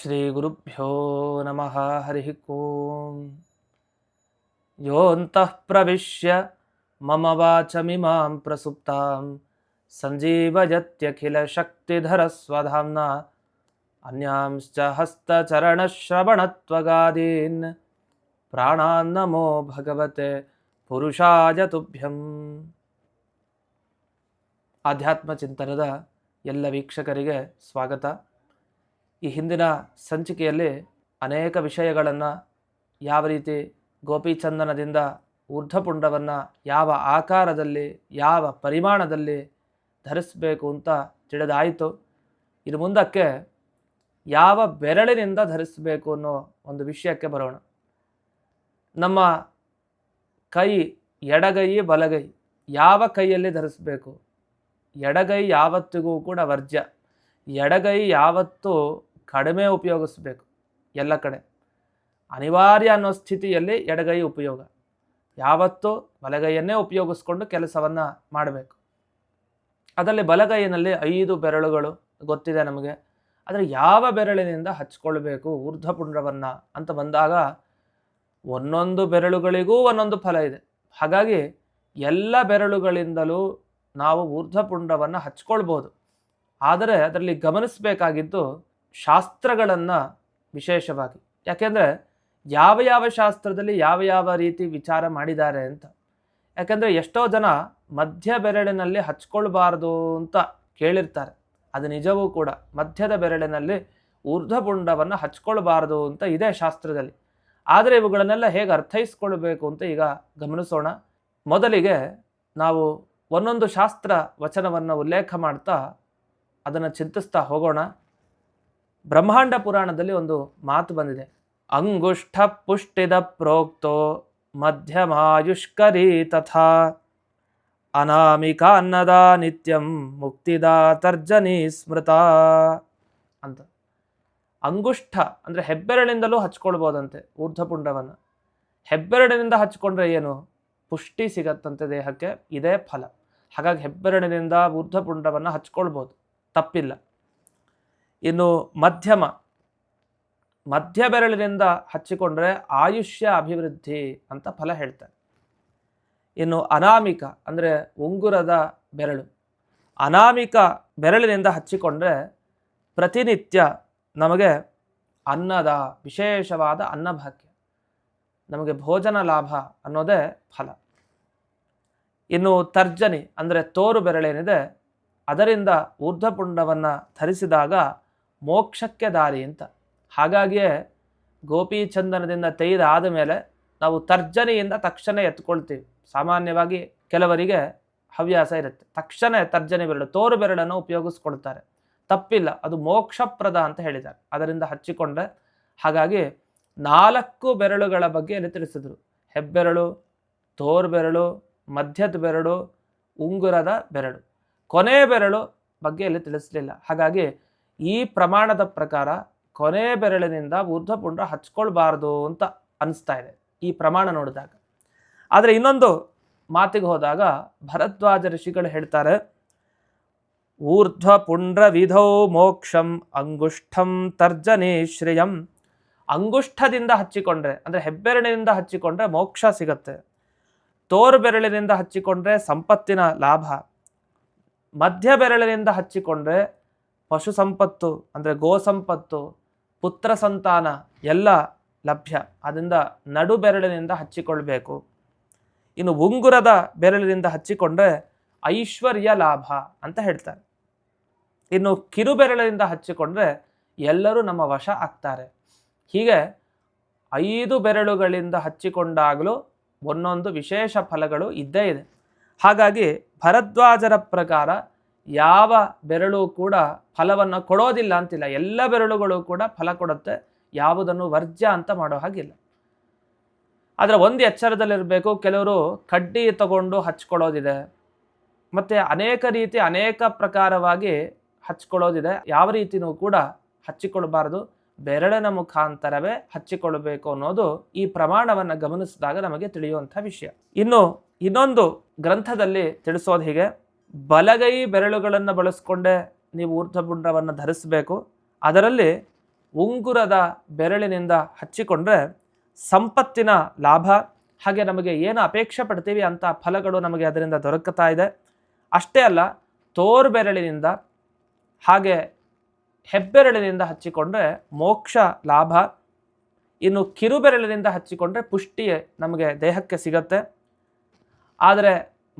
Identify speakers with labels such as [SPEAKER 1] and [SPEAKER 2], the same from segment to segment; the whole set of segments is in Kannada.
[SPEAKER 1] श्रीगुरुभ्यो नमः हरिः ॐ योऽन्तः प्रविश्य मम वाचमिमां प्रसुप्तां सञ्जीवयत्यखिलशक्तिधरस्वधाम्ना अन्यांश्च हस्तचरणश्रवणत्वगादीन् प्राणान्नमो भगवते ಪುರುಷಾಯ ತುಭ್ಯಂ ಆಧ್ಯಾತ್ಮ ಚಿಂತನದ ಎಲ್ಲ ವೀಕ್ಷಕರಿಗೆ ಸ್ವಾಗತ ಈ ಹಿಂದಿನ ಸಂಚಿಕೆಯಲ್ಲಿ ಅನೇಕ ವಿಷಯಗಳನ್ನು ಯಾವ ರೀತಿ ಗೋಪಿಚಂದನದಿಂದ ಊರ್ಧ್ವಪುಂಡವನ್ನು ಯಾವ ಆಕಾರದಲ್ಲಿ, ಯಾವ ಪರಿಮಾಣದಲ್ಲಿ ಧರಿಸಬೇಕು ಅಂತ ತಿಳಿದಾಯಿತು. ಇದು ಮುಂದಕ್ಕೆ ಯಾವ ಬೆರಳಿನಿಂದ ಧರಿಸಬೇಕು ಅನ್ನೋ ಒಂದು ವಿಷಯಕ್ಕೆ ಬರೋಣ. ನಮ್ಮ ಕೈ, ಎಡಗೈ, ಬಲಗೈ ಯಾವ ಕೈಯಲ್ಲಿ ಧರಿಸಬೇಕು? ಎಡಗೈ ಯಾವತ್ತಿಗೂ ಕೂಡ ವರ್ಜ್ಯ. ಎಡಗೈ ಯಾವತ್ತೂ ಕಡಿಮೆ ಉಪಯೋಗಿಸ್ಬೇಕು ಎಲ್ಲ ಕಡೆ. ಅನಿವಾರ್ಯ ಅನ್ನೋ ಸ್ಥಿತಿಯಲ್ಲಿ ಎಡಗೈ ಉಪಯೋಗ. ಯಾವತ್ತೂ ಬಲಗೈಯನ್ನೇ ಉಪಯೋಗಿಸ್ಕೊಂಡು ಕೆಲಸವನ್ನು ಮಾಡಬೇಕು. ಅದರಲ್ಲಿ ಬಲಗೈನಲ್ಲಿ ಐದು ಬೆರಳುಗಳು ಗೊತ್ತಿದೆ ನಮಗೆ. ಆದರೆ ಯಾವ ಬೆರಳಿನಿಂದ ಹಚ್ಕೊಳ್ಬೇಕು ಊರ್ಧ್ವಪುಂಡ್ರವನ್ನು ಅಂತ ಬಂದಾಗ ಒಂದೊಂದು ಬೆರಳುಗಳಿಗೂ ಒಂದೊಂದು ಫಲ ಇದೆ. ಹಾಗಾಗಿ ಎಲ್ಲ ಬೆರಳುಗಳಿಂದಲೂ ನಾವು ಊರ್ಧ್ವಪುಂಡವನ್ನು ಹಚ್ಕೊಳ್ಬೋದು. ಆದರೆ ಅದರಲ್ಲಿ ಗಮನಿಸಬೇಕಾಗಿದ್ದು ಶಾಸ್ತ್ರಗಳನ್ನು ವಿಶೇಷವಾಗಿ. ಯಾಕೆಂದರೆ ಯಾವ ಯಾವ ಶಾಸ್ತ್ರದಲ್ಲಿ ಯಾವ ಯಾವ ರೀತಿ ವಿಚಾರ ಮಾಡಿದ್ದಾರೆ ಅಂತ. ಯಾಕೆಂದರೆ ಎಷ್ಟೋ ಜನ ಮಧ್ಯ ಬೆರಳಿನಲ್ಲಿ ಹಚ್ಕೊಳ್ಬಾರ್ದು ಅಂತ ಕೇಳಿರ್ತಾರೆ. ಅದು ನಿಜವೂ ಕೂಡ ಮಧ್ಯದ ಬೆರಳಿನಲ್ಲಿ ಊರ್ಧ್ವಪುಂಡವನ್ನು ಹಚ್ಕೊಳ್ಬಾರ್ದು ಅಂತ ಇದೆ ಶಾಸ್ತ್ರದಲ್ಲಿ. ಆದರೆ ಇವುಗಳನ್ನೆಲ್ಲ ಹೇಗೆ ಅರ್ಥೈಸ್ಕೊಳ್ಬೇಕು ಅಂತ ಈಗ ಗಮನಿಸೋಣ. ಮೊದಲಿಗೆ ನಾವು ಒಂದೊಂದು ಶಾಸ್ತ್ರ ವಚನವನ್ನು ಉಲ್ಲೇಖ ಮಾಡ್ತಾ ಅದನ್ನು ಚಿಂತಿಸ್ತಾ ಹೋಗೋಣ. ಬ್ರಹ್ಮಾಂಡ ಪುರಾಣದಲ್ಲಿ ಒಂದು ಮಾತು ಬಂದಿದೆ. ಅಂಗುಷ್ಠ ಪುಷ್ಟಿದ ಪ್ರೋಕ್ತೋ ಮಧ್ಯಮಾಯುಷ್ಕರಿ ತಥಾ. ಅನಾಮಿಕ ಅನ್ನದ ನಿತ್ಯಂ ಮುಕ್ತಿದ ತರ್ಜನಿ ಸ್ಮೃತ. ಅಂತ. ಅಂಗುಷ್ಠ ಅಂದರೆ ಹೆಬ್ಬೆರಳಿಂದಲೂ ಹಚ್ಕೊಳ್ಬೋದಂತೆ ಊರ್ಧ್ವಪುಂಡವನ್ನು. ಹೆಬ್ಬೆರಳಿನಿಂದ ಹಚ್ಕೊಂಡ್ರೆ ಏನು? ಪುಷ್ಟಿ ಸಿಗತ್ತಂತೆ ದೇಹಕ್ಕೆ, ಇದೇ ಫಲ. ಹಾಗಾಗಿ ಹೆಬ್ಬೆರಳಿನಿಂದ ಊರ್ಧ್ವಪುಂಡವನ್ನು ಹಚ್ಕೊಳ್ಬೋದು. ತಪ್ಪಿಲ್ಲ. ಇನ್ನು ಮಧ್ಯಮ, ಮಧ್ಯ ಬೆರಳಿನಿಂದ ಹಚ್ಚಿಕೊಂಡ್ರೆ ಆಯುಷ್ಯ ಅಭಿವೃದ್ಧಿ ಅಂತ ಫಲ ಹೇಳ್ತಾರೆ. ಇನ್ನು ಅನಾಮಿಕ ಅಂದರೆ ಉಂಗುರದ ಬೆರಳು, ಅನಾಮಿಕ ಬೆರಳಿನಿಂದ ಹಚ್ಚಿಕೊಂಡ್ರೆ ಪ್ರತಿನಿತ್ಯ ನಮಗೆ ಅನ್ನದ, ವಿಶೇಷವಾದ ಅನ್ನಭಾಗ್ಯ, ನಮಗೆ ಭೋಜನ ಲಾಭ ಅನ್ನೋದೇ ಫಲ. ಇನ್ನು ತರ್ಜನಿ ಅಂದರೆ ತೋರು ಬೆರಳೇನಿದೆ, ಅದರಿಂದ ಊರ್ಧ್ವಪುಂಡವನ್ನು ಧರಿಸಿದಾಗ ಮೋಕ್ಷಕ್ಕೆ ದಾರಿ ಅಂತ. ಹಾಗಾಗಿಯೇ ಗೋಪಿಚಂದನದಿಂದ ತೆಗೆದಾದ ಮೇಲೆ ನಾವು ತರ್ಜನೆಯಿಂದ ತಕ್ಷಣ ಎತ್ಕೊಳ್ತೀವಿ. ಸಾಮಾನ್ಯವಾಗಿ ಕೆಲವರಿಗೆ ಹವ್ಯಾಸ ಇರುತ್ತೆ. ತಕ್ಷಣ ತರ್ಜನಿ ಬೆರಳು, ತೋರು ಬೆರಳನ್ನು ಉಪಯೋಗಿಸ್ಕೊಳ್ತಾರೆ. ತಪ್ಪಿಲ್ಲ, ಅದು ಮೋಕ್ಷಪ್ರದ ಅಂತ ಹೇಳಿದ್ದಾರೆ. ಅದರಿಂದ ಹಚ್ಚಿಕೊಂಡ್ರೆ ಹಾಗಾಗಿ ನಾಲ್ಕು ಬೆರಳುಗಳ ಬಗ್ಗೆ ತಿಳಿಸಿದ್ರು? ಹೆಬ್ಬೆರಳು, ತೋರು ಬೆರಳು, ಮಧ್ಯದ ಬೆರಳು, ಉಂಗುರದ ಬೆರಳು. ಕೊನೆ ಬೆರಳು ಬಗ್ಗೆ ಇಲ್ಲಿ ತಿಳಿಸಲಿಲ್ಲ. ಹಾಗಾಗಿ ಈ ಪ್ರಮಾಣದ ಪ್ರಕಾರ ಕೊನೆ ಬೆರಳಿನಿಂದ ಊರ್ಧ್ವಪುಂಡ ಹಚ್ಕೊಳ್ಬಾರ್ದು ಅಂತ ಅನಿಸ್ತಾ ಇದೆ ಈ ಪ್ರಮಾಣ ನೋಡಿದಾಗ. ಆದರೆ ಇನ್ನೊಂದು ಮಾತಿಗೆ ಹೋದಾಗ ಭರದ್ವಾಜ ಋಷಿಗಳು ಹೇಳ್ತಾರೆ ಊರ್ಧ್ವಪುಂಡ್ರ ವಿಧೌ ಮೋಕ್ಷಂ ಅಂಗುಷ್ಠಂ ತರ್ಜನೇ ಶ್ರೇಯಂ. ಅಂಗುಷ್ಠದಿಂದ ಹಚ್ಚಿಕೊಂಡ್ರೆ, ಅಂದರೆ ಹೆಬ್ಬೆರಳಿನಿಂದ ಹಚ್ಚಿಕೊಂಡ್ರೆ ಮೋಕ್ಷ ಸಿಗತ್ತೆ. ತೋರು ಬೆರಳಿನಿಂದ ಹಚ್ಚಿಕೊಂಡ್ರೆ ಸಂಪತ್ತಿನ ಲಾಭ. ಮಧ್ಯ ಬೆರಳಿನಿಂದ ಹಚ್ಚಿಕೊಂಡ್ರೆ ಪಶು ಸಂಪತ್ತು ಅಂದರೆ ಗೋ ಸಂಪತ್ತು ಪುತ್ರ ಸಂತಾನ ಎಲ್ಲ ಲಭ್ಯ. ಅದರಿಂದ ನಡು ಬೆರಳಿನಿಂದ ಹಚ್ಚಿಕೊಳ್ಬೇಕು. ಇನ್ನು ಉಂಗುರದ ಬೆರಳಿನಿಂದ ಹಚ್ಚಿಕೊಂಡ್ರೆ ಐಶ್ವರ್ಯ ಲಾಭ ಅಂತ ಹೇಳ್ತಾರೆ. ಇನ್ನು ಕಿರುಬೆರಳಿನಿಂದ ಹಚ್ಚಿಕೊಂಡ್ರೆ ಎಲ್ಲರೂ ನಮ್ಮ ವಶ ಆಗ್ತಾರೆ. ಹೀಗೆ ಐದು ಬೆರಳುಗಳಿಂದ ಹಚ್ಚಿಕೊಂಡಾಗಲೂ ಒಂದೊಂದು ವಿಶೇಷ ಫಲಗಳು ಇದ್ದೇ ಇದೆ. ಹಾಗಾಗಿ ಭರದ್ವಾಜರ ಪ್ರಕಾರ ಯಾವ ಬೆರಳು ಕೂಡ ಫಲವನ್ನು ಕೊಡೋದಿಲ್ಲ ಅಂತಿಲ್ಲ. ಎಲ್ಲ ಬೆರಳುಗಳು ಕೂಡ ಫಲ ಕೊಡುತ್ತೆ. ಯಾವುದನ್ನು ವರ್ಜ್ಯ ಅಂತ ಮಾಡೋ ಹಾಗಿಲ್ಲ. ಆದರೆ ಒಂದು ಎಚ್ಚರದಲ್ಲಿರಬೇಕು. ಕೆಲವರು ಕಡ್ಡಿ ತಗೊಂಡು ಹಚ್ಕೊಳ್ಳೋದಿದೆ. ಮತ್ತು ಅನೇಕ ರೀತಿ ಅನೇಕ ಪ್ರಕಾರವಾಗಿ ಹಚ್ಕೊಳ್ಳೋದಿದೆ. ಯಾವ ರೀತಿಯೂ ಕೂಡ ಹಚ್ಚಿಕೊಳ್ಬಾರ್ದು ಬೆರಳಿನ ಮುಖಾಂತರವೇ ಹಚ್ಚಿಕೊಳ್ಳಬೇಕು ಅನ್ನೋದು ಈ ಪ್ರಮಾಣವನ್ನು ಗಮನಿಸಿದಾಗ ನಮಗೆ ತಿಳಿಯುವಂಥ ವಿಷಯ. ಇನ್ನು ಇನ್ನೊಂದು ಗ್ರಂಥದಲ್ಲಿ ತಿಳಿಸೋದು ಹೀಗೆ. ಬಲಗೈ ಬೆರಳುಗಳನ್ನು ಬಳಸ್ಕೊಂಡೇ ನೀವು ಊರ್ಧ್ವಪುಂಡ್ರವನ್ನು ಧರಿಸಬೇಕು. ಅದರಲ್ಲಿ ಉಂಗುರದ ಬೆರಳಿನಿಂದ ಹಚ್ಚಿಕೊಂಡ್ರೆ ಸಂಪತ್ತಿನ ಲಾಭ, ಹಾಗೆ ನಮಗೆ ಏನು ಅಪೇಕ್ಷೆ ಪಡ್ತೀವಿ ಅಂತ ಫಲಗಳು ನಮಗೆ ಅದರಿಂದ ದೊರಕುತ್ತಾ ಇದೆ. ಅಷ್ಟೇ ಅಲ್ಲ, ತೋರು ಬೆರಳಿನಿಂದ, ಹಾಗೆ ಹೆಬ್ಬೆರಳಿನಿಂದ ಹಚ್ಚಿಕೊಂಡ್ರೆ ಮೋಕ್ಷ ಲಾಭ, ಇನ್ನು ಕಿರುಬೆರಳಿನಿಂದ ಹಚ್ಚಿಕೊಂಡ್ರೆ ಪುಷ್ಟಿ ನಮಗೆ ದೇಹಕ್ಕೆ ಸಿಗತ್ತೆ. ಆದರೆ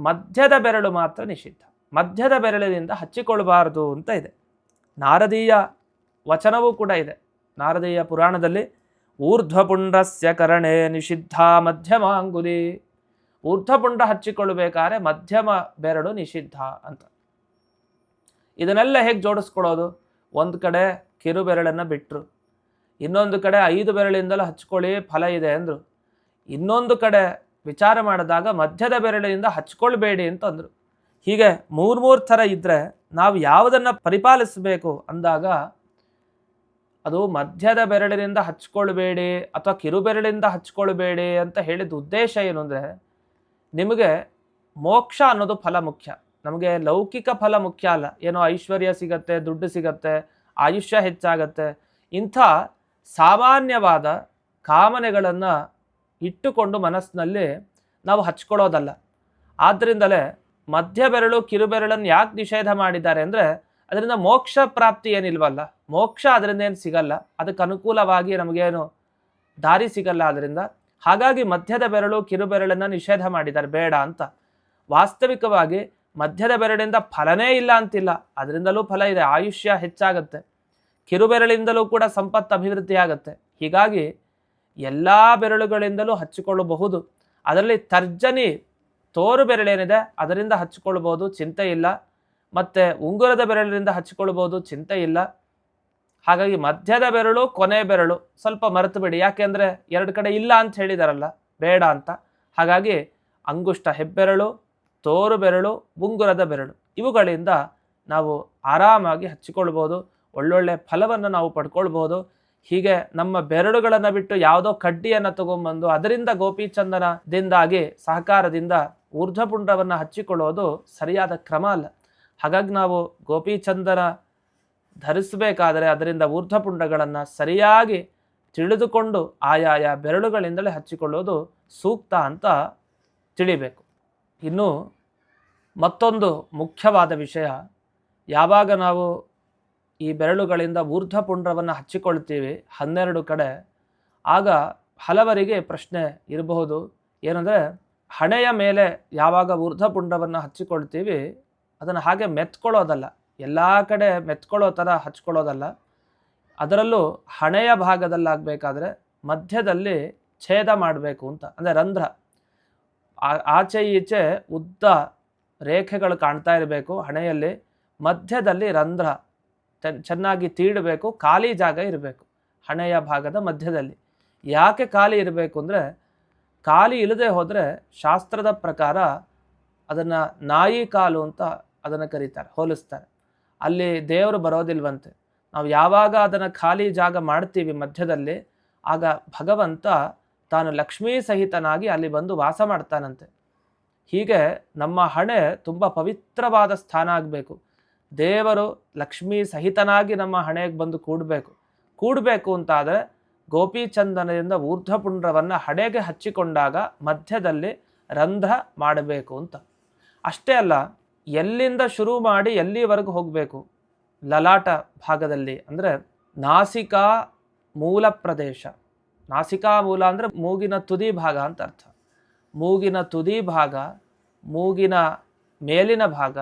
[SPEAKER 1] ಮಧ್ಯದ ಬೆರಳು ಮಾತ್ರ ನಿಷಿದ್ಧ. ಮಧ್ಯದ ಬೆರಳಿನಿಂದ ಹಚ್ಚಿಕೊಳ್ಳಬಾರದು ಅಂತ ಇದೆ. ನಾರದೀಯ ವಚನವೂ ಕೂಡ ಇದೆ. ನಾರದೀಯ ಪುರಾಣದಲ್ಲಿ ಊರ್ಧ್ವಪುಂಡ್ರಸ್ಯ ಕರಣೆ ನಿಷಿದ್ಧ ಮಧ್ಯಮ ಅಂಗುಲಿ ಊರ್ಧ್ವಪುಂಡ ಹಚ್ಚಿಕೊಳ್ಳಬೇಕಾದ್ರೆ ಮಧ್ಯಮ ಬೆರಳು ನಿಷಿದ್ಧ ಅಂತ. ಇದನ್ನೆಲ್ಲ ಹೇಗೆ ಜೋಡಿಸ್ಕೊಳ್ಳೋದು? ಒಂದು ಕಡೆ ಕಿರು ಬೆರಳನ್ನು ಬಿಟ್ಟರು ಇನ್ನೊಂದು ಕಡೆ ಐದು ಬೆರಳಿಂದಲೂ ಹಚ್ಕೊಳ್ಳಿ, ಫಲ ಇದೆ ಅಂದರು. ಇನ್ನೊಂದು ಕಡೆ ವಿಚಾರ ಮಾಡಿದಾಗ ಮಧ್ಯದ ಬೆರಳಿನಿಂದ ಹಚ್ಕೊಳ್ಬೇಡಿ ಅಂತ ಅಂದರು ಹೀಗೆ ಮೂರು ಮೂರು ಥರ ಇದ್ದರೆ ನಾವು ಯಾವುದನ್ನು ಪರಿಪಾಲಿಸಬೇಕು ಅಂದಾಗ ಅದು ಮಧ್ಯದ ಬೆರಳಿನಿಂದ ಹಚ್ಕೊಳ್ಬೇಡಿ ಅಥವಾ ಕಿರುಬೆರಳಿಂದ ಹಚ್ಕೊಳ್ಬೇಡಿ ಅಂತ ಹೇಳಿದ ಉದ್ದೇಶ ಏನು ಅಂದರೆ ನಿಮಗೆ ಮೋಕ್ಷ ಅನ್ನೋದು ಫಲ ಮುಖ್ಯ. ನಮಗೆ ಲೌಕಿಕ ಫಲ ಮುಖ್ಯ ಅಲ್ಲ. ಏನೋ ಐಶ್ವರ್ಯ ಸಿಗತ್ತೆ, ದುಡ್ಡು ಸಿಗತ್ತೆ, ಆಯುಷ್ಯ ಹೆಚ್ಚಾಗತ್ತೆ. ಇಂಥ ಸಾಮಾನ್ಯವಾದ ಕಾಮನೆಗಳನ್ನು ಇಟ್ಟುಕೊಂಡು ಮನಸ್ಸಿನಲ್ಲಿ ನಾವು ಹಚ್ಕೊಳ್ಳೋದಲ್ಲ. ಆದ್ದರಿಂದಲೇ ಮಧ್ಯ ಬೆರಳು ಕಿರುಬೆರಳನ್ನು ಯಾಕೆ ನಿಷೇಧ ಮಾಡಿದ್ದಾರೆ ಅಂದರೆ ಅದರಿಂದ ಮೋಕ್ಷ ಪ್ರಾಪ್ತಿ ಏನಿಲ್ವಲ್ಲ. ಮೋಕ್ಷ ಅದರಿಂದ ಏನು ಸಿಗಲ್ಲ. ಅದಕ್ಕೆ ಅನುಕೂಲವಾಗಿ ನಮಗೇನು ದಾರಿ ಸಿಗಲ್ಲ ಅದರಿಂದ ಹಾಗಾಗಿ ಮಧ್ಯದ ಬೆರಳು ಕಿರುಬೆರಳನ್ನು ನಿಷೇಧ ಮಾಡಿದ್ದಾರೆ. ಬೇಡ ಅಂತ. ವಾಸ್ತವಿಕವಾಗಿ ಮಧ್ಯದ ಬೆರಳಿಂದ ಫಲನೇ ಇಲ್ಲ ಅಂತಿಲ್ಲ. ಅದರಿಂದಲೂ ಫಲ ಇದೆ. ಆಯುಷ್ಯ ಹೆಚ್ಚಾಗತ್ತೆ. ಕಿರುಬೆರಳಿಂದಲೂ ಕೂಡ ಸಂಪತ್ತು ಅಭಿವೃದ್ಧಿ ಆಗುತ್ತೆ ಹೀಗಾಗಿ ಎಲ್ಲ ಬೆರಳುಗಳಿಂದಲೂ ಹಚ್ಚಿಕೊಳ್ಳಬಹುದು. ಅದರಲ್ಲಿ ತರ್ಜನಿ ತೋರು ಬೆರಳೇನಿದೆ, ಅದರಿಂದ ಹಚ್ಚಿಕೊಳ್ಳಬಹುದು, ಚಿಂತೆ ಇಲ್ಲ. ಮತ್ತು ಉಂಗುರದ ಬೆರಳಿನಿಂದ ಹಚ್ಚಿಕೊಳ್ಳಬಹುದು, ಚಿಂತೆ ಇಲ್ಲ. ಹಾಗಾಗಿ ಮಧ್ಯದ ಬೆರಳು, ಕೊನೆ ಬೆರಳು ಸ್ವಲ್ಪ ಮರೆತು ಬಿಡಿ ಯಾಕೆಂದರೆ ಎರಡು ಕಡೆ ಇಲ್ಲ ಅಂತ ಹೇಳಿದಾರಲ್ಲ, ಬೇಡ ಅಂತ. ಹಾಗಾಗಿ ಅಂಗುಷ್ಟ ಹೆಬ್ಬೆರಳು, ತೋರು ಬೆರಳು, ಉಂಗುರದ ಬೆರಳು, ಇವುಗಳಿಂದ ನಾವು ಆರಾಮಾಗಿ ಹಚ್ಚಿಕೊಳ್ಬೋದು ಒಳ್ಳೊಳ್ಳೆ ಫಲವನ್ನು ನಾವು ಪಡ್ಕೊಳ್ಬೋದು ಹೀಗೆ ನಮ್ಮ ಬೆರಳುಗಳನ್ನು ಬಿಟ್ಟು ಯಾವುದೋ ಕಡ್ಡಿಯನ್ನು ತಗೊಂಬಂದು ಅದರಿಂದ ಗೋಪಿಚಂದನದಿಂದಾಗಿ ಸಹಕಾರದಿಂದ ಊರ್ಧ್ವಪುಂಡವನ್ನು ಹಚ್ಚಿಕೊಳ್ಳೋದು ಸರಿಯಾದ ಕ್ರಮ ಅಲ್ಲ. ಹಾಗಾಗಿ ನಾವು ಗೋಪಿಚಂದನ ಧರಿಸಬೇಕಾದರೆ ಅದರಿಂದ ಊರ್ಧ್ವಪುಂಡಗಳನ್ನು ಸರಿಯಾಗಿ ತಿಳಿದುಕೊಂಡು ಆಯಾಯ ಬೆರಳುಗಳಿಂದಲೇ ಹಚ್ಚಿಕೊಳ್ಳೋದು ಸೂಕ್ತ ಅಂತ ತಿಳಿಬೇಕು. ಇನ್ನು ಮತ್ತೊಂದು ಮುಖ್ಯವಾದ ವಿಷಯ, ಯಾವಾಗ ನಾವು ಈ ಬೆರಳುಗಳಿಂದ ಊರ್ಧ್ವಪುಂಡ್ರವನ್ನು ಹಚ್ಚಿಕೊಳ್ತೀವಿ ಹನ್ನೆರಡು ಕಡೆ, ಆಗ ಹಲವರಿಗೆ ಪ್ರಶ್ನೆ ಇರಬಹುದು. ಏನಂದರೆ, ಹಣೆಯ ಮೇಲೆ ಯಾವಾಗ ಊರ್ಧ್ವಪುಂಡವನ್ನು ಹಚ್ಚಿಕೊಳ್ತೀವಿ ಅದನ್ನು ಹಾಗೆ ಮೆತ್ಕೊಳ್ಳೋದಲ್ಲ. ಎಲ್ಲ ಕಡೆ ಮೆತ್ಕೊಳ್ಳೋ ಥರ ಹಚ್ಕೊಳ್ಳೋದಲ್ಲ. ಅದರಲ್ಲೂ ಹಣೆಯ ಭಾಗದಲ್ಲಾಗಬೇಕಾದ್ರೆ ಮಧ್ಯದಲ್ಲಿ ಛೇದ ಮಾಡಬೇಕು ಅಂತ, ಅಂದರೆ ರಂಧ್ರ. ಆಚೆ ಈಚೆ ಉದ್ದ ರೇಖೆಗಳು ಕಾಣ್ತಾ ಇರಬೇಕು ಹಣೆಯಲ್ಲಿ, ಮಧ್ಯದಲ್ಲಿ ರಂಧ್ರ. ಚೆನ್ನಾಗಿ ತೀಡಬೇಕು, ಖಾಲಿ ಜಾಗ ಇರಬೇಕು, ಹಣೆಯ ಭಾಗದ ಮಧ್ಯದಲ್ಲಿ. ಯಾಕೆ ಖಾಲಿ ಇರಬೇಕು ಅಂದರೆ, ಖಾಲಿ ಇಲ್ಲದೆ ಹೋದರೆ ಶಾಸ್ತ್ರದ ಪ್ರಕಾರ ಅದನ್ನು ನಾಯಿ ಕಾಲು ಅಂತ ಅದನ್ನು ಕರೀತಾರೆ, ಹೋಲಿಸ್ತಾರೆ. ಅಲ್ಲಿ ದೇವರು ಬರೋದಿಲ್ವಂತೆ. ನಾವು ಯಾವಾಗ ಅದನ್ನು ಖಾಲಿ ಜಾಗ ಮಾಡ್ತೀವಿ ಮಧ್ಯದಲ್ಲಿ, ಆಗ ಭಗವಂತ ತಾನು ಲಕ್ಷ್ಮೀ ಸಹಿತನಾಗಿ ಅಲ್ಲಿ ಬಂದು ವಾಸ ಮಾಡ್ತಾನಂತೆ. ಹೀಗೆ ನಮ್ಮ ಹಣೆ ತುಂಬ ಪವಿತ್ರವಾದ ಸ್ಥಾನ ಆಗಬೇಕು. ದೇವರು ಲಕ್ಷ್ಮೀ ಸಹಿತನಾಗಿ ನಮ್ಮ ಹಣೆಗೆ ಬಂದು ಕೂಡಬೇಕು. ಕೂಡಬೇಕು ಅಂತಾದರೆ ಗೋಪಿಚಂದನದಿಂದ ಊರ್ಧ್ವಪುಂಡ್ರವನ್ನು ಹಣೆಗೆ ಹಚ್ಚಿಕೊಂಡಾಗ ಮಧ್ಯದಲ್ಲಿ ರಂಧ್ರ ಮಾಡಬೇಕು ಅಂತ. ಅಷ್ಟೇ ಅಲ್ಲ, ಎಲ್ಲಿಂದ ಶುರು ಮಾಡಿ ಎಲ್ಲಿವರೆಗೂ ಹೋಗಬೇಕು? ಲಲಾಟ ಭಾಗದಲ್ಲಿ ಅಂದರೆ ನಾಸಿಕಾ ಮೂಲ ಪ್ರದೇಶ. ನಾಸಿಕಾ ಮೂಲ ಅಂದರೆ ಮೂಗಿನ ತುದಿ ಭಾಗ ಅಂತ ಅರ್ಥ. ಮೂಗಿನ ತುದಿ ಭಾಗ, ಮೂಗಿನ ಮೇಲಿನ ಭಾಗ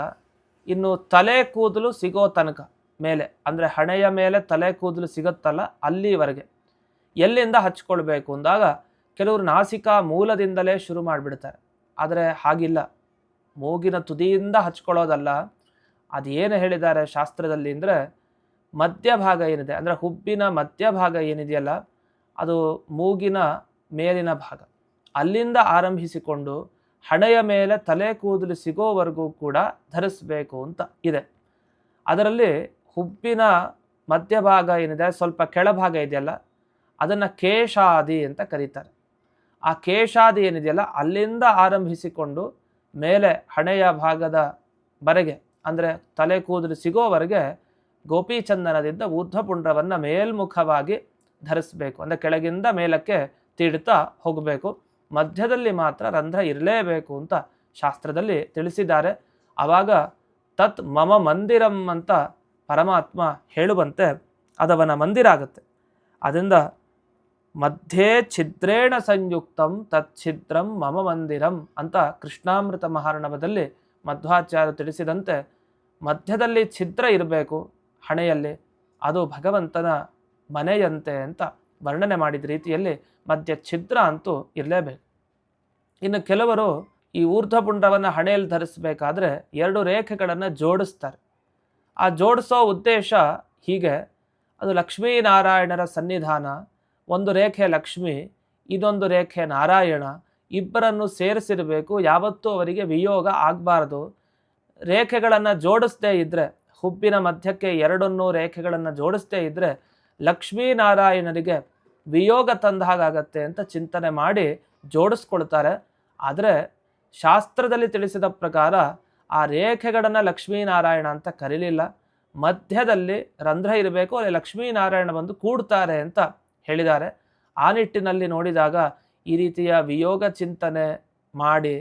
[SPEAKER 1] ಇನ್ನು ತಲೆ ಕೂದಲು ಸಿಗೋ ತನಕ ಮೇಲೆ, ಅಂದರೆ ಹಣೆಯ ಮೇಲೆ ತಲೆ ಕೂದಲು ಸಿಗುತ್ತಲ್ಲ ಅಲ್ಲಿವರೆಗೆ. ಎಲ್ಲಿಂದ ಹಚ್ಕೊಳ್ಬೇಕು ಅಂದಾಗ ಕೆಲವರು ನಾಸಿಕಾ ಮೂಲದಿಂದಲೇ ಶುರು ಮಾಡಿಬಿಡ್ತಾರೆ. ಆದರೆ ಹಾಗಿಲ್ಲ. ಮೂಗಿನ ತುದಿಯಿಂದ ಹಚ್ಕೊಳ್ಳೋದಲ್ಲ. ಅದೇನು ಹೇಳಿದ್ದಾರೆ ಶಾಸ್ತ್ರದಲ್ಲಿ ಅಂದರೆ ಮಧ್ಯಭಾಗ ಏನಿದೆ, ಅಂದರೆ ಹುಬ್ಬಿನ ಮಧ್ಯಭಾಗ ಏನಿದೆಯಲ್ಲ, ಅದು ಮೂಗಿನ ಮೇಲಿನ ಭಾಗ. ಅಲ್ಲಿಂದ ಆರಂಭಿಸಿಕೊಂಡು ಹಣೆಯ ಮೇಲೆ ತಲೆ ಕೂದಲು ಸಿಗೋವರೆಗೂ ಕೂಡ ಧರಿಸಬೇಕು ಅಂತ ಇದೆ. ಅದರಲ್ಲಿ ಹುಬ್ಬಿನ ಮಧ್ಯಭಾಗ ಏನಿದೆ, ಸ್ವಲ್ಪ ಕೆಳಭಾಗ ಇದೆಯಲ್ಲ, ಅದನ್ನು ಕೇಶಾದಿ ಅಂತ ಕರೀತಾರೆ. ಆ ಕೇಶಾದಿ ಏನಿದೆಯಲ್ಲ, ಅಲ್ಲಿಂದ ಆರಂಭಿಸಿಕೊಂಡು ಮೇಲೆ ಹಣೆಯ ಭಾಗದ ಬರೆಗೆ, ಅಂದರೆ ತಲೆ ಕೂದಲು ಸಿಗೋವರೆಗೆ ಗೋಪಿಚಂದನದಿಂದ ಊರ್ಧ್ವಪುಂಡ್ರವನ್ನು ಮೇಲ್ಮುಖವಾಗಿ ಧರಿಸಬೇಕು, ಅಂದರೆ ಕೆಳಗಿಂದ ಮೇಲಕ್ಕೆ ತೀಡ್ತಾ ಹೋಗಬೇಕು. ಮಧ್ಯದಲ್ಲಿ ಮಾತ್ರ ರಂಧ್ರ ಇರಲೇಬೇಕು ಅಂತ ಶಾಸ್ತ್ರದಲ್ಲಿ ತಿಳಿಸಿದ್ದಾರೆ. ಆವಾಗ ತತ್ ಮಮ ಮಂದಿರಂ ಅಂತ ಪರಮಾತ್ಮ ಹೇಳುವಂತೆ ಅದವನ ಮಂದಿರ ಆಗುತ್ತೆ. ಅದರಿಂದ ಮಧ್ಯೆ ಛಿದ್ರೇಣ ಸಂಯುಕ್ತಂ, ತತ್ ಛಿದ್ರಂ ಮಮ ಮಂದಿರಂ ಅಂತ ಕೃಷ್ಣಾಮೃತ ಮಹಾರ್ಣವದಲ್ಲಿ ಮಧ್ವಾಚಾರ್ಯ ತಿಳಿಸಿದಂತೆ ಮಧ್ಯದಲ್ಲಿ ಛಿದ್ರ ಇರಬೇಕು ಹಣೆಯಲ್ಲಿ, ಅದು ಭಗವಂತನ ಮನೆಯಂತೆ ಅಂತ ವರ್ಣನೆ ಮಾಡಿದ ರೀತಿಯಲ್ಲಿ ಮಧ್ಯ ಛಿದ್ರ ಅಂತೂ ಇರಲೇಬೇಕು. ಇನ್ನು ಕೆಲವರು ಈ ಊರ್ಧ್ವಪುಂಡವನ್ನು ಹಣೆಯಲ್ಲಿ ಧರಿಸಬೇಕಾದ್ರೆ ಎರಡು ರೇಖೆಗಳನ್ನು ಜೋಡಿಸ್ತಾರೆ. ಆ ಜೋಡಿಸೋ ಉದ್ದೇಶ ಹೀಗೆ, ಅದು ಲಕ್ಷ್ಮೀನಾರಾಯಣರ ಸನ್ನಿಧಾನ, ಒಂದು ರೇಖೆ ಲಕ್ಷ್ಮಿ, ಇದೊಂದು ರೇಖೆ ನಾರಾಯಣ, ಇಬ್ಬರನ್ನು ಸೇರಿಸಿರಬೇಕು, ಯಾವತ್ತೂ ಅವರಿಗೆ ವಿಯೋಗ ಆಗಬಾರ್ದು. ರೇಖೆಗಳನ್ನು ಜೋಡಿಸದೇ ಇದ್ದರೆ ಹುಬ್ಬಿನ ಮಧ್ಯಕ್ಕೆ ಎರಡನ್ನೂ ರೇಖೆಗಳನ್ನು ಜೋಡಿಸದೇ ಇದ್ದರೆ ಲಕ್ಷ್ಮೀನಾರಾಯಣರಿಗೆ ವಿಯೋಗ ತಂದ ಹಾಗಾಗತ್ತೆ ಅಂತ ಚಿಂತನೆ ಮಾಡಿ ಜೋಡಿಸ್ಕೊಳ್ತಾರೆ. ಆದರೆ ಶಾಸ್ತ್ರದಲ್ಲಿ ತಿಳಿಸಿದ ಪ್ರಕಾರ ಆ ರೇಖೆಗಳನ್ನು ಲಕ್ಷ್ಮೀನಾರಾಯಣ ಅಂತ ಕರೀಲಿಲ್ಲ. ಮಧ್ಯದಲ್ಲಿ ರಂಧ್ರ ಇರಬೇಕು, ಅಲ್ಲಿ ಲಕ್ಷ್ಮೀನಾರಾಯಣ ಬಂದು ಕೂಡ್ತಾರೆ ಅಂತ ಹೇಳಿದ್ದಾರೆ. ಆ ನಿಟ್ಟಿನಲ್ಲಿ ನೋಡಿದಾಗ ಈ ರೀತಿಯ ವಿಯೋಗ ಚಿಂತನೆ ಮಾಡಿ,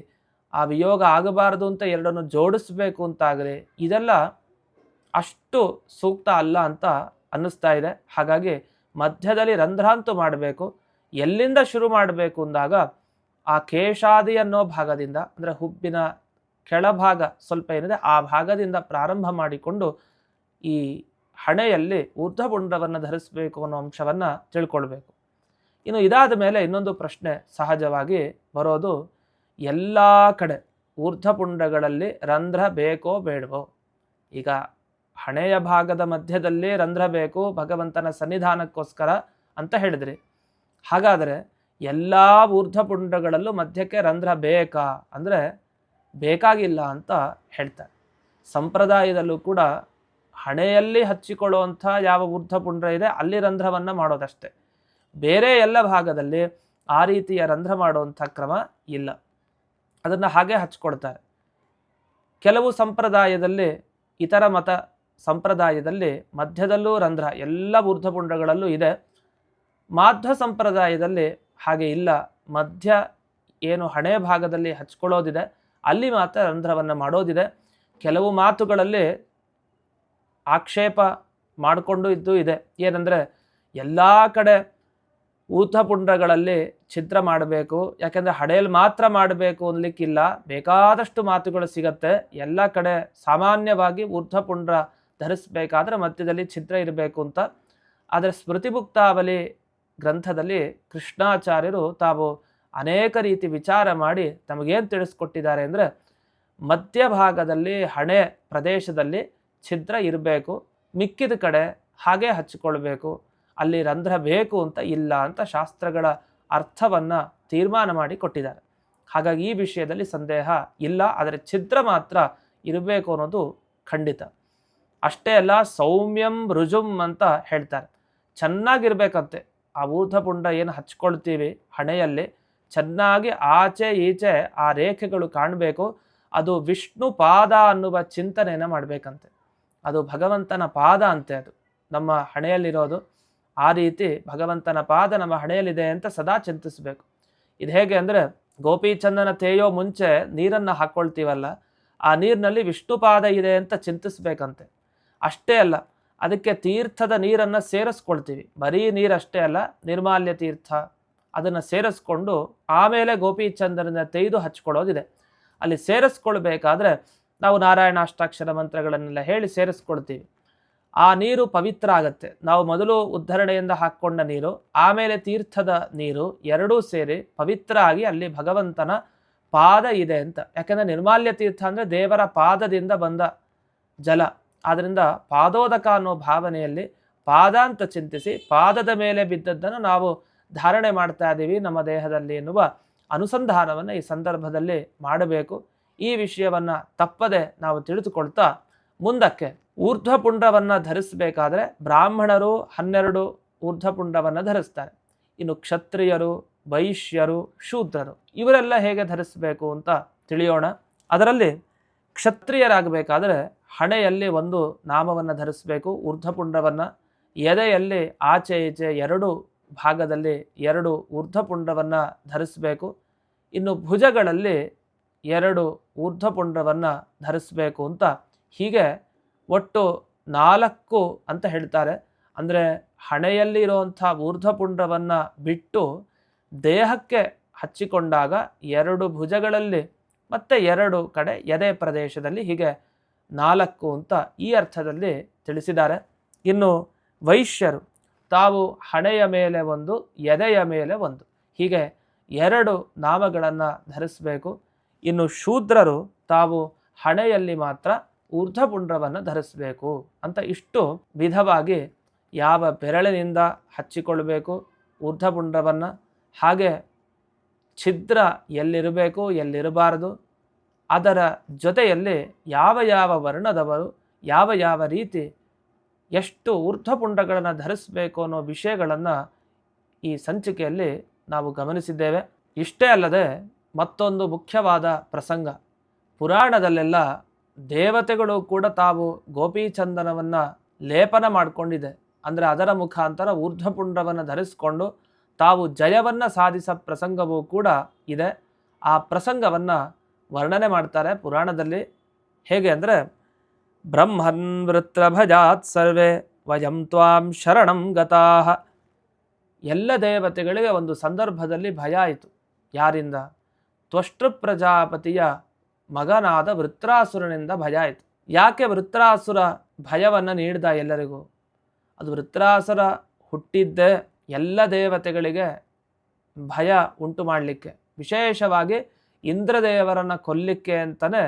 [SPEAKER 1] ಆ ವಿಯೋಗ ಆಗಬಾರದು ಅಂತ ಎರಡನ್ನು ಜೋಡಿಸ್ಬೇಕು ಅಂತಾಗಲಿ ಇದೆಲ್ಲ ಅಷ್ಟು ಸೂಕ್ತ ಅಲ್ಲ ಅಂತ ಅನ್ನಿಸ್ತಾ ಇದೆ. ಹಾಗಾಗಿ ಮಧ್ಯದಲ್ಲಿ ರಂಧ್ರ ಅಂತೂ ಮಾಡಬೇಕು, ಎಲ್ಲಿಂದ ಶುರು ಮಾಡಬೇಕು ಅಂದಾಗ ಆ ಕೇಶಾದಿ ಅನ್ನೋ ಭಾಗದಿಂದ, ಅಂದರೆ ಹುಬ್ಬಿನ ಕೆಳಭಾಗ ಸ್ವಲ್ಪ ಏನಿದೆ ಆ ಭಾಗದಿಂದ ಪ್ರಾರಂಭ ಮಾಡಿಕೊಂಡು ಈ ಹಣೆಯಲ್ಲಿ ಊರ್ಧ್ವಪುಂಡವನ್ನು ಧರಿಸಬೇಕು ಅನ್ನೋ ಅಂಶವನ್ನು ತಿಳ್ಕೊಳ್ಬೇಕು. ಇನ್ನು ಇದಾದ ಮೇಲೆ ಇನ್ನೊಂದು ಪ್ರಶ್ನೆ ಸಹಜವಾಗಿ ಬರೋದು, ಎಲ್ಲ ಕಡೆ ಊರ್ಧ್ವಪುಂಡಗಳಲ್ಲಿ ರಂಧ್ರ ಬೇಕೋ ಬೇಡವೋ? ಈಗ ಹಣೆಯ ಭಾಗದ ಮಧ್ಯದಲ್ಲಿ ರಂಧ್ರ ಬೇಕು, ಭಗವಂತನ ಸನ್ನಿಧಾನಕ್ಕೋಸ್ಕರ ಅಂತ ಹೇಳಿದ್ರಿ. ಹಾಗಾದರೆ ಎಲ್ಲ ಊರ್ಧ್ವಪುಂಡಗಳಲ್ಲೂ ಮಧ್ಯಕ್ಕೆ ರಂಧ್ರ ಬೇಕಾ? ಅಂದರೆ ಬೇಕಾಗಿಲ್ಲ ಅಂತ ಹೇಳ್ತಾರೆ. ಸಂಪ್ರದಾಯದಲ್ಲೂ ಕೂಡ ಹಣೆಯಲ್ಲಿ ಹಚ್ಚಿಕೊಳ್ಳುವಂಥ ಯಾವ ಊರ್ಧ್ವಪುಂಡ್ರ ಇದೆ, ಅಲ್ಲಿ ರಂಧ್ರವನ್ನು ಮಾಡೋದಷ್ಟೇ. ಬೇರೆ ಎಲ್ಲ ಭಾಗದಲ್ಲಿ ಆ ರೀತಿಯ ರಂಧ್ರ ಮಾಡುವಂಥ ಕ್ರಮ ಇಲ್ಲ. ಅದನ್ನು ಹಾಗೆ ಹಚ್ಕೊಳ್ತಾರೆ ಕೆಲವು ಸಂಪ್ರದಾಯದಲ್ಲಿ ಇತರ ಮತ ಸಂಪ್ರದಾಯದಲ್ಲಿ ಮಧ್ಯದಲ್ಲೂ ರಂಧ್ರ ಎಲ್ಲ ಊರ್ಧ್ವಪುಂಡಗಳಲ್ಲೂ ಇದೆ. ಮಾಧ್ವ ಸಂಪ್ರದಾಯದಲ್ಲಿ ಹಾಗೆ ಇಲ್ಲ. ಮಧ್ಯ ಏನು ಹಣೆ ಭಾಗದಲ್ಲಿ ಹಚ್ಕೊಳ್ಳೋದಿದೆ. ಅಲ್ಲಿ ಮಾತ್ರ ರಂಧ್ರವನ್ನು ಮಾಡೋದಿದೆ. ಕೆಲವು ಮಾತುಗಳಲ್ಲಿ ಆಕ್ಷೇಪ ಮಾಡಿಕೊಂಡು ಇದ್ದು ಇದೆ. ಏನಂದರೆ ಎಲ್ಲ ಕಡೆ ಊತಪುಂಡಗಳಲ್ಲಿ ಛಿದ್ರ ಮಾಡಬೇಕು. ಯಾಕೆಂದರೆ ಹಡೆಯಲ್ಲಿ ಮಾತ್ರ ಮಾಡಬೇಕು ಅನ್ಲಿಕ್ಕಿಲ್ಲ. ಬೇಕಾದಷ್ಟು ಮಾತುಗಳು ಸಿಗತ್ತೆ. ಎಲ್ಲ ಕಡೆ ಸಾಮಾನ್ಯವಾಗಿ ಊರ್ಧ್ವಪುಂಡ್ರ ಧರಿಸಬೇಕಾದ್ರೆ ಮಧ್ಯದಲ್ಲಿ ಛಿದ್ರ ಇರಬೇಕು ಅಂತ. ಆದರೆ ಸ್ಮೃತಿಭುಕ್ತಾವಲಿ ಗ್ರಂಥದಲ್ಲಿ ಕೃಷ್ಣಾಚಾರ್ಯರು ತಾವು ಅನೇಕ ರೀತಿ ವಿಚಾರ ಮಾಡಿ ತಮಗೇನು ತಿಳಿಸ್ಕೊಟ್ಟಿದ್ದಾರೆ ಅಂದರೆ ಮಧ್ಯಭಾಗದಲ್ಲಿ, ಹಣೆ ಪ್ರದೇಶದಲ್ಲಿ ಛಿದ್ರ ಇರಬೇಕು, ಮಿಕ್ಕಿದ ಕಡೆ ಹಾಗೆ ಹಚ್ಚಿಕೊಳ್ಬೇಕು ಅಲ್ಲಿ ರಂಧ್ರ ಬೇಕು ಅಂತ ಇಲ್ಲ ಅಂತ ಶಾಸ್ತ್ರಗಳ ಅರ್ಥವನ್ನು ತೀರ್ಮಾನ ಮಾಡಿ ಕೊಟ್ಟಿದ್ದಾರೆ. ಹಾಗಾಗಿ ಈ ವಿಷಯದಲ್ಲಿ ಸಂದೇಹ ಇಲ್ಲ, ಆದರೆ ಛಿದ್ರ ಮಾತ್ರ ಇರಬೇಕು ಅನ್ನೋದು ಖಂಡಿತ. ಅಷ್ಟೇ ಅಲ್ಲ, ಸೌಮ್ಯಂ ರುಜುಂ ಅಂತ ಹೇಳ್ತಾರೆ. ಚೆನ್ನಾಗಿರ್ಬೇಕಂತೆ. ಆ ಊರ್ಧಪುಂಡ ಏನು ಹಚ್ಕೊಳ್ತೀವಿ ಹಣೆಯಲ್ಲಿ, ಚೆನ್ನಾಗಿ ಆಚೆ ಈಚೆ ಆ ರೇಖೆಗಳು ಕಾಣಬೇಕು. ಅದು ವಿಷ್ಣು ಪಾದ ಅನ್ನುವ ಚಿಂತನೆಯನ್ನು ಮಾಡಬೇಕಂತೆ. ಅದು ಭಗವಂತನ ಪಾದ ಅಂತೆ ಅದು. ನಮ್ಮ ಹಣೆಯಲ್ಲಿರೋದು. ಆ ರೀತಿ ಭಗವಂತನ ಪಾದ ನಮ್ಮ ಹಣೆಯಲ್ಲಿದೆ ಅಂತ ಸದಾ ಚಿಂತಿಸಬೇಕು. ಇದು ಹೇಗೆ ಅಂದರೆ, ಗೋಪಿಚಂದನ ತೇಯೋ ಮುಂಚೆ ನೀರನ್ನು ಹಾಕ್ಕೊಳ್ತೀವಲ್ಲ ಆ ನೀರಿನಲ್ಲಿ ವಿಷ್ಣು ಪಾದ ಇದೆ ಅಂತ ಚಿಂತಿಸ್ಬೇಕಂತೆ. ಅಷ್ಟೇ ಅಲ್ಲ, ಅದಕ್ಕೆ ತೀರ್ಥದ ನೀರನ್ನು ಸೇರಿಸ್ಕೊಳ್ತೀವಿ. ಬರೀ ನೀರಷ್ಟೇ ಅಲ್ಲ, ನಿರ್ಮಾಲ್ಯ ತೀರ್ಥ ಅದನ್ನು ಸೇರಿಸ್ಕೊಂಡು ಆಮೇಲೆ ಗೋಪಿಚಂದ್ರನ ತೆಗೆದು ಹಚ್ಕೊಳ್ಳೋದಿದೆ. ಅಲ್ಲಿ ಸೇರಿಸ್ಕೊಳ್ಬೇಕಾದ್ರೆ ನಾವು ನಾರಾಯಣ ಅಷ್ಟಾಕ್ಷರ ಮಂತ್ರಗಳನ್ನೆಲ್ಲ ಹೇಳಿ ಸೇರಿಸ್ಕೊಳ್ತೀವಿ. ಆ ನೀರು ಪವಿತ್ರ ಆಗತ್ತೆ. ನಾವು ಮೊದಲು ಉದ್ಧರಣೆಯಿಂದ ಹಾಕ್ಕೊಂಡ ನೀರು, ಆಮೇಲೆ ತೀರ್ಥದ ನೀರು ಎರಡೂ ಸೇರಿ ಪವಿತ್ರ ಆಗಿ ಅಲ್ಲಿ ಭಗವಂತನ ಪಾದ ಇದೆ ಅಂತ. ಯಾಕೆಂದರೆ ನಿರ್ಮಾಲ್ಯ ತೀರ್ಥ ಅಂದರೆ ದೇವರ ಪಾದದಿಂದ ಬಂದ ಜಲ. ಆದ್ದರಿಂದ ಪಾದೋದಕ ಅನ್ನೋ ಭಾವನೆಯಲ್ಲಿ ಪಾದ ಅಂತ ಚಿಂತಿಸಿ ಪಾದದ ಮೇಲೆ ಬಿದ್ದದ್ದನ್ನು ನಾವು ಧಾರಣೆ ಮಾಡ್ತಾ ಇದ್ದೀವಿ ನಮ್ಮ ದೇಹದಲ್ಲಿ ಎನ್ನುವ ಅನುಸಂಧಾನವನ್ನು ಈ ಸಂದರ್ಭದಲ್ಲಿ ಮಾಡಬೇಕು. ಈ ವಿಷಯವನ್ನು ತಪ್ಪದೆ ನಾವು ತಿಳಿದುಕೊಳ್ತಾ ಮುಂದಕ್ಕೆ ಊರ್ಧ್ವಪುಂಡವನ್ನು ಧರಿಸಬೇಕಾದ್ರೆ ಬ್ರಾಹ್ಮಣರು ಹನ್ನೆರಡು ಊರ್ಧ್ವಪುಂಡವನ್ನು ಧರಿಸ್ತಾರೆ. ಇನ್ನು ಕ್ಷತ್ರಿಯರು, ವೈಶ್ಯರು, ಶೂದ್ರರು ಇವರೆಲ್ಲ ಹೇಗೆ ಧರಿಸಬೇಕು ಅಂತ ತಿಳಿಯೋಣ. ಅದರಲ್ಲಿ ಕ್ಷತ್ರಿಯರಾಗಬೇಕಾದ್ರೆ ಹಣೆಯಲ್ಲಿ ಒಂದು ನಾಮವನ್ನು ಧರಿಸಬೇಕು, ಊರ್ಧ್ವಪುಂಡವನ್ನು. ಎದೆಯಲ್ಲಿ ಆಚೆ ಈಚೆ ಎರಡು ಭಾಗದಲ್ಲಿ ಎರಡು ಊರ್ಧ್ವಪುಂಡವನ್ನು ಧರಿಸಬೇಕು. ಇನ್ನು ಭುಜಗಳಲ್ಲಿ ಎರಡು ಊರ್ಧ್ವಪುಂಡವನ್ನು ಧರಿಸಬೇಕು ಅಂತ ಹೀಗೆ ಒಟ್ಟು ನಾಲ್ಕು ಅಂತ ಹೇಳ್ತಾರೆ. ಅಂದರೆ ಹಣೆಯಲ್ಲಿ ಇರುವಂಥ ಬಿಟ್ಟು ದೇಹಕ್ಕೆ ಹಚ್ಚಿಕೊಂಡಾಗ ಎರಡು ಭುಜಗಳಲ್ಲಿ ಮತ್ತು ಎರಡು ಕಡೆ ಎದೆ ಪ್ರದೇಶದಲ್ಲಿ ಹೀಗೆ ನಾಲ್ಕು ಅಂತ ಈ ಅರ್ಥದಲ್ಲಿ ತಿಳಿಸಿದ್ದಾರೆ. ಇನ್ನು ವೈಶ್ಯರು, ತಾವು ಹಣೆಯ ಮೇಲೆ ಒಂದು, ಎದೆಯ ಮೇಲೆ ಒಂದು. ಹೀಗೆ ಎರಡು ನಾಮಗಳನ್ನು ಧರಿಸಬೇಕು. ಇನ್ನು ಶೂದ್ರರು, ತಾವು ಹಣೆಯಲ್ಲಿ ಮಾತ್ರ ಊರ್ಧ್ವಪುಂಡ್ರವನ್ನು ಧರಿಸಬೇಕು ಅಂತ ಇಷ್ಟು ವಿಧವಾಗಿ ಯಾವ ಬೆರಳಿನಿಂದ ಹಚ್ಚಿಕೊಳ್ಳಬೇಕು, ಊರ್ಧ್ವಪುಂಡ್ರವನ್ನು. ಹಾಗೆ ಛಿದ್ರ ಎಲ್ಲಿರಬೇಕು, ಎಲ್ಲಿರಬಾರದು ಅದರ ಜೊತೆಯಲ್ಲಿ ಯಾವ ಯಾವ ವರ್ಣದವರು, ಯಾವ ಯಾವ ರೀತಿ ಎಷ್ಟು ಊರ್ಧ್ವಪುಂಡಗಳನ್ನು ಧರಿಸಬೇಕು ಅನ್ನೋ ವಿಷಯಗಳನ್ನು ಈ ಸಂಚಿಕೆಯಲ್ಲಿ ನಾವು ಗಮನಿಸಿದ್ದೇವೆ. ಇಷ್ಟೇ ಅಲ್ಲದೆ ಮತ್ತೊಂದು ಮುಖ್ಯವಾದ ಪ್ರಸಂಗ. ಪುರಾಣದಲ್ಲೆಲ್ಲ ದೇವತೆಗಳು ಕೂಡ ತಾವು ಗೋಪೀಚಂದನವನ್ನು ಲೇಪನ ಮಾಡಿಕೊಂಡಿದೆ. ಅಂದರೆ ಅದರ ಮುಖಾಂತರ ಊರ್ಧ್ವಪುಂಡವನ್ನು ಧರಿಸಿಕೊಂಡು ತಾವು ಜಯವನ್ನು ಸಾಧಿಸ ಪ್ರಸಂಗವೂ ಕೂಡ ಇದೆ. ಆ ಪ್ರಸಂಗವನ್ನು ವರ್ಣನೆ ಮಾಡ್ತಾರೆ ಪುರಾಣದಲ್ಲಿ. ಹೇಗೆ ಅಂದರೆ, ಬ್ರಹ್ಮನ್ ವೃತ್ರಭಜಾತ್ ಸರ್ವೇ ವಯಂ ತ್ವಾಂ ಶರಣಂ ಗತಾಹ. ಎಲ್ಲ ದೇವತೆಗಳಿಗೆ ಒಂದು ಸಂದರ್ಭದಲ್ಲಿ ಭಯ ಆಯಿತು. ಯಾರಿಂದ? ತ್ವಷ್ಟೃ ಪ್ರಜಾಪತಿಯ ಮಗನಾದ ವೃತ್ರಾಸುರನಿಂದ ಭಯ ಆಯಿತು. ಯಾಕೆ ವೃತ್ರಾಸುರ ಭಯವನ್ನು ನೀಡಿದ ಎಲ್ಲರಿಗೂ? ಅದು ವೃತ್ರಾಸುರ ಹುಟ್ಟಿದ್ದೇ ಎಲ್ಲ ದೇವತೆಗಳಿಗೆ ಭಯ ಉಂಟು ಮಾಡಲಿಕ್ಕೆ. ವಿಶೇಷವಾಗಿ ಇಂದ್ರದೇವರನ್ನು ಕೊಲ್ಲಿಕ್ಕೆ ಅಂತಲೇ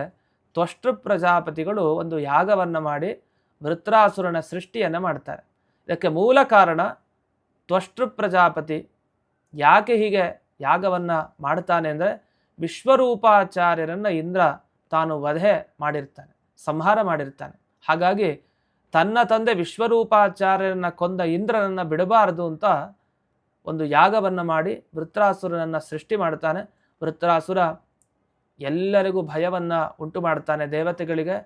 [SPEAKER 1] ತ್ವಷ್ಟೃ ಪ್ರಜಾಪತಿಗಳು ಒಂದು ಯಾಗವನ್ನು ಮಾಡಿ ವೃತ್ರಾಸುರನ ಸೃಷ್ಟಿಯನ್ನು ಮಾಡ್ತಾರೆ. ಇದಕ್ಕೆ ಮೂಲ ಕಾರಣ ತ್ವಷ್ಟೃ ಪ್ರಜಾಪತಿ ಯಾಕೆ ಹೀಗೆ ಯಾಗವನ್ನು ಮಾಡ್ತಾನೆ ಅಂದರೆ ವಿಶ್ವರೂಪಾಚಾರ್ಯರನ್ನು ಇಂದ್ರ ತಾನು ವಧೆ ಮಾಡಿರ್ತಾನೆ, ಸಂಹಾರ ಮಾಡಿರ್ತಾನೆ. ಹಾಗಾಗಿ ತನ್ನ ತಂದೆ ವಿಶ್ವರೂಪಾಚಾರ್ಯರನ್ನ ಕೊಂದ ಇಂದ್ರನನ್ನು ಬಿಡಬಾರದು ಅಂತ ಒಂದು ಯಾಗವನ್ನು ಮಾಡಿ ವೃತ್ರಾಸುರನನ್ನು ಸೃಷ್ಟಿ ಮಾಡ್ತಾನೆ. ವೃತ್ರಾಸುರ ಎಲ್ಲರಿಗೂ ಭಯವನ್ನು ಉಂಟು ಮಾಡ್ತಾನೆ ದೇವತೆಗಳಿಗೆ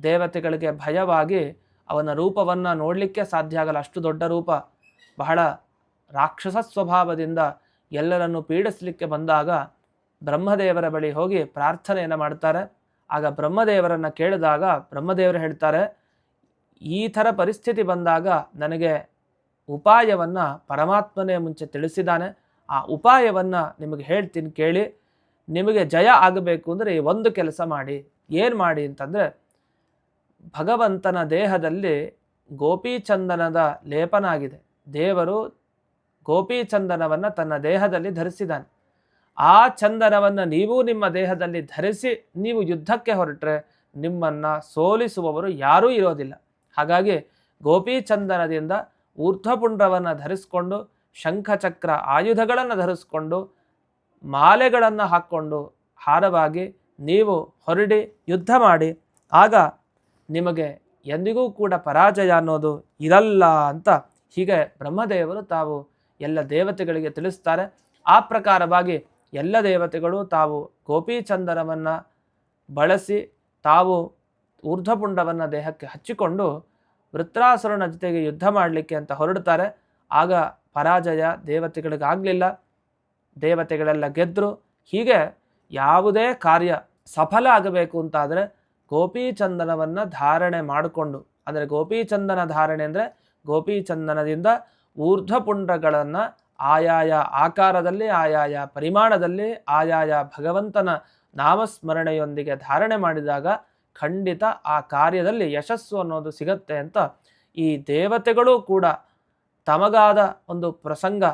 [SPEAKER 1] ದೇವತೆಗಳಿಗೆ ಭಯವಾಗಿ ಅವನ ರೂಪವನ್ನು ನೋಡಲಿಕ್ಕೆ ಸಾಧ್ಯ ಆಗಲ್ಲ. ಅಷ್ಟು ದೊಡ್ಡ ರೂಪ. ಬಹಳ ರಾಕ್ಷಸ ಸ್ವಭಾವದಿಂದ ಎಲ್ಲರನ್ನು ಪೀಡಿಸಲಿಕ್ಕೆ ಬಂದಾಗ ಬ್ರಹ್ಮದೇವರ ಬಳಿ ಹೋಗಿ ಪ್ರಾರ್ಥನೆಯನ್ನು ಮಾಡ್ತಾರೆ. ಆಗ ಬ್ರಹ್ಮದೇವರನ್ನು ಕೇಳಿದಾಗ ಬ್ರಹ್ಮದೇವರು ಹೇಳ್ತಾರೆ, ಈ ಥರ ಪರಿಸ್ಥಿತಿ ಬಂದಾಗ ನನಗೆ ಉಪಾಯವನ್ನು ಪರಮಾತ್ಮನೇ ಮುಂಚೆ ತಿಳಿಸಿದ್ದಾನೆ ಆ ಉಪಾಯವನ್ನು ನಿಮಗೆ ಹೇಳ್ತೀನಿ ಕೇಳಿ. ನಿಮಗೆ ಜಯ ಆಗಬೇಕು ಅಂದರೆ ಒಂದು ಕೆಲಸ ಮಾಡಿ. ಏನು ಮಾಡಿ ಅಂತಂದರೆ, ಭಗವಂತನ ದೇಹದಲ್ಲಿ ಗೋಪೀಚಂದನದ ಲೇಪನ ಆಗಿದೆ ದೇವರು ಗೋಪೀಚಂದನವನ್ನು ತನ್ನ ದೇಹದಲ್ಲಿ ಧರಿಸಿದ್ದಾನೆ. ಆ ಚಂದನವನ್ನು ನೀವು ನಿಮ್ಮ ದೇಹದಲ್ಲಿ ಧರಿಸಿ ನೀವು ಯುದ್ಧಕ್ಕೆ ಹೊರಟ್ರೆ ನಿಮ್ಮನ್ನು ಸೋಲಿಸುವವರು ಯಾರೂ ಇರೋದಿಲ್ಲ. ಹಾಗಾಗಿ ಗೋಪೀಚಂದನದಿಂದ ಊರ್ಧ್ವಪುಂಡ್ರವನ್ನು ಧರಿಸ್ಕೊಂಡು, ಶಂಖಚಕ್ರ ಆಯುಧಗಳನ್ನು ಧರಿಸ್ಕೊಂಡು ಮಾಲೆಗಳನ್ನು ಹಾಕ್ಕೊಂಡು ಹಾರವಾಗಿ ನೀವು ಹೊರಡಿ ಯುದ್ಧ ಮಾಡಿ, ಆಗ ನಿಮಗೆ ಎಂದಿಗೂ ಕೂಡ ಪರಾಜಯ ಅನ್ನೋದು ಇರಲ್ಲ ಅಂತ ಹೀಗೆ ಬ್ರಹ್ಮದೇವರು ತಾವು ಎಲ್ಲ ದೇವತೆಗಳಿಗೆ ತಿಳಿಸ್ತಾರೆ. ಆ ಪ್ರಕಾರವಾಗಿ ಎಲ್ಲ ದೇವತೆಗಳು ತಾವು ಗೋಪೀಚಂದನವನ್ನು ಬಳಸಿ ತಾವು ಊರ್ಧ್ವಪುಂಡವನ್ನು ದೇಹಕ್ಕೆ ಹಚ್ಚಿಕೊಂಡು ವೃತ್ರಾಸುರನ ಜೊತೆಗೆ ಯುದ್ಧ ಮಾಡಲಿಕ್ಕೆ ಅಂತ ಹೊರಡ್ತಾರೆ. ಆಗ ಪರಾಜಯ ದೇವತೆಗಳಿಗಾಗಲಿಲ್ಲ. ದೇವತೆಗಳೆಲ್ಲ ಗೆದ್ದರು ಹೀಗೆ ಯಾವುದೇ ಕಾರ್ಯ ಸಫಲ ಆಗಬೇಕು ಅಂತಾದರೆ ಗೋಪೀಚಂದನವನ್ನು ಧಾರಣೆ ಮಾಡಿಕೊಂಡು, ಅಂದರೆ ಗೋಪೀಚಂದನ ಧಾರಣೆ ಅಂದರೆ ಗೋಪೀಚಂದನದಿಂದ ಊರ್ಧ್ವಪುಂಡ್ರಗಳನ್ನು ಆಯಾಯ ಆಕಾರದಲ್ಲಿ, ಆಯಾಯ ಪರಿಮಾಣದಲ್ಲಿ, ಆಯಾಯ ಭಗವಂತನ ನಾಮಸ್ಮರಣೆಯೊಂದಿಗೆ ಧಾರಣೆ ಮಾಡಿದಾಗ ಖಂಡಿತ ಆ ಕಾರ್ಯದಲ್ಲಿ ಯಶಸ್ಸು ಅನ್ನೋದು ಸಿಗತ್ತೆ ಅಂತ ಈ ದೇವತೆಗಳು ಕೂಡ ತಮಗಾದ ಒಂದು ಪ್ರಸಂಗ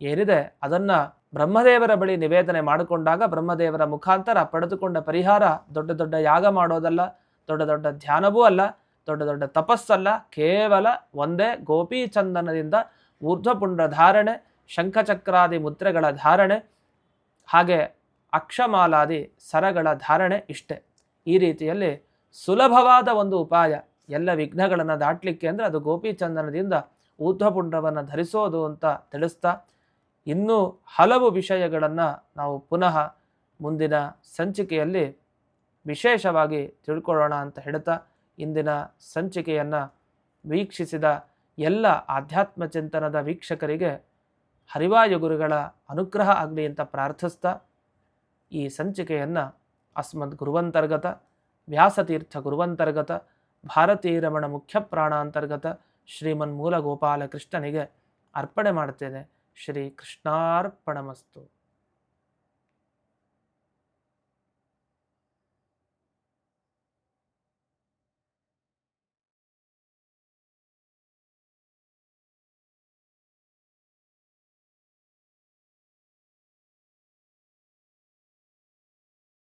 [SPEAKER 1] ಏನಿದೆ, ಅದನ್ನು ಬ್ರಹ್ಮದೇವರ ಬಳಿ ನಿವೇದನೆ ಮಾಡಿಕೊಂಡಾಗ ಬ್ರಹ್ಮದೇವರ ಮುಖಾಂತರ ಪಡೆದುಕೊಂಡ ಪರಿಹಾರ ದೊಡ್ಡ ದೊಡ್ಡ ಯಾಗ ಮಾಡೋದಲ್ಲ, ದೊಡ್ಡ ದೊಡ್ಡ ಧ್ಯಾನವೂ ಅಲ್ಲ, ದೊಡ್ಡ ದೊಡ್ಡ ತಪಸ್ಸಲ್ಲ, ಕೇವಲ ಒಂದೇ ಗೋಪೀಚಂದನದಿಂದ ಊರ್ಧ್ವಪುಂಡ ಧಾರಣೆ ಶಂಖಚಕ್ರಾದಿ ಮುದ್ರೆಗಳ ಧಾರಣೆ, ಹಾಗೆ ಅಕ್ಷಮಾಲಾದಿ ಸರಗಳ ಧಾರಣೆ ಇಷ್ಟೆ. ಈ ರೀತಿಯಲ್ಲಿ ಸುಲಭವಾದ ಒಂದು ಉಪಾಯ ಎಲ್ಲ ವಿಘ್ನಗಳನ್ನು ದಾಟಲಿಕ್ಕೆ ಅಂದರೆ ಅದು ಗೋಪೀಚಂದನದಿಂದ ಊರ್ಧ್ವಪುಂಡವನ್ನು ಧರಿಸೋದು ಅಂತ ತಿಳಿಸ್ತಾ ಇನ್ನೂ ಹಲವು ವಿಷಯಗಳನ್ನು ನಾವು ಪುನಃ ಮುಂದಿನ ಸಂಚಿಕೆಯಲ್ಲಿ ವಿಶೇಷವಾಗಿ ತಿಳ್ಕೊಳ್ಳೋಣ ಅಂತ ಹೇಳ್ತಾ ಇಂದಿನ ಸಂಚಿಕೆಯನ್ನು ವೀಕ್ಷಿಸಿದ ಎಲ್ಲ ಆಧ್ಯಾತ್ಮ ಚಿಂತನದ ವೀಕ್ಷಕರಿಗೆ ಹರಿವಾಯು ಗುರುಗಳ ಅನುಗ್ರಹ ಆಗಲಿ ಅಂತ ಪ್ರಾರ್ಥಿಸ್ತಾ ಈ ಸಂಚಿಕೆಯನ್ನು ಅಸ್ಮದ್ ಗುರುವಂತರ್ಗತ, ವ್ಯಾಸತೀರ್ಥ ಗುರುವಂತರ್ಗತ ಭಾರತೀ ರಮಣ ಮುಖ್ಯ ಪ್ರಾಣಾಂತರ್ಗತ ಶ್ರೀಮನ್ ಮೂಲ ಗೋಪಾಲಕೃಷ್ಣನಿಗೆ ಅರ್ಪಣೆ ಮಾಡ್ತೇನೆ. ಶ್ರೀ ಕೃಷ್ಣಾರ್ಪಣಮಸ್ತು